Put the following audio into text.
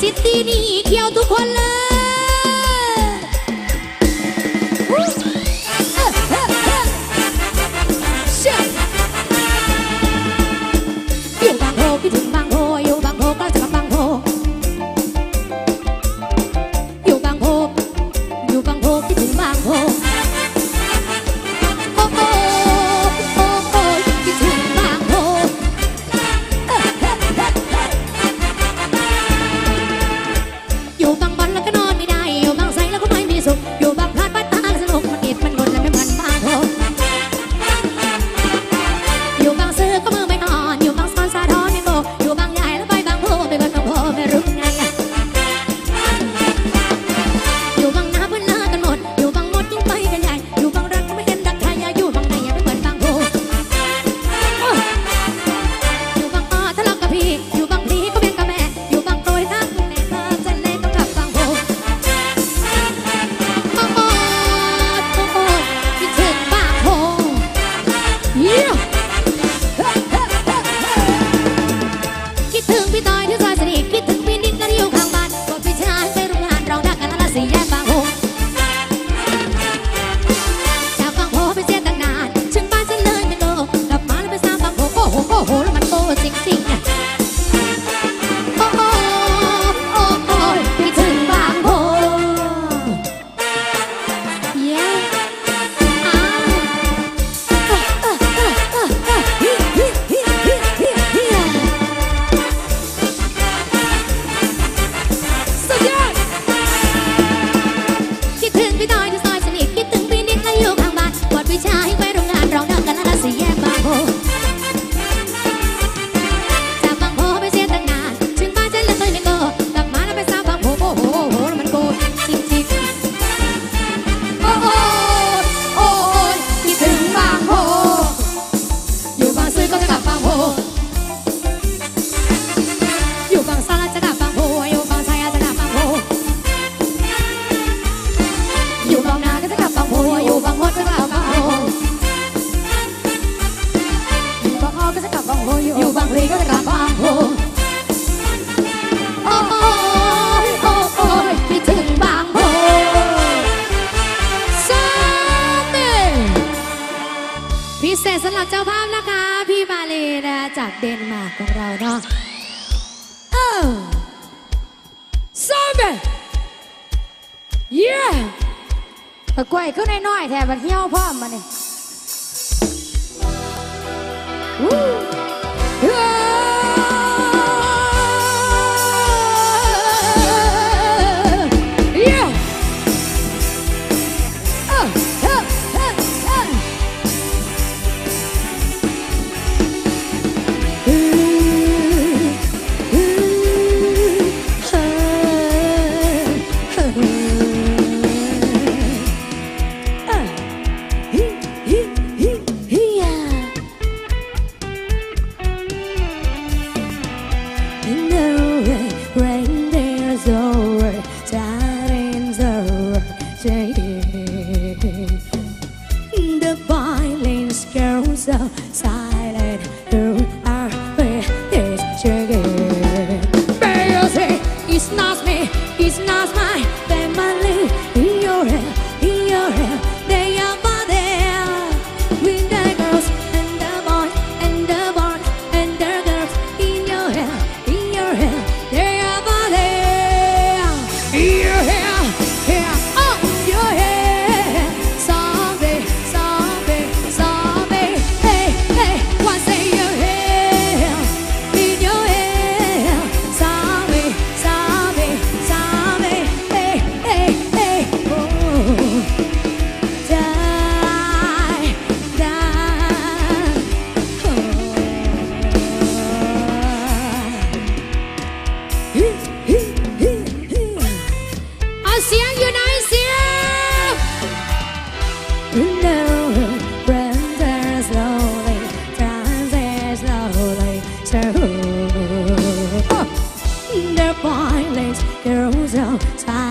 City. องโฮอยู่บางพลีก็จะกลับบางโฮโอ้ยโอ้โอ้ยคิดถึงบางโฮซาเต้พิเศษสำหรับเจ้าภาพนะคะ พี่มาลีนะจากเดนมาร์กของเราเนาะเออซาเต้เย้ตะกวยขึ้นน้อยๆแถมมันเที่ยวพร้อมมาเนี่ย Woo! 在。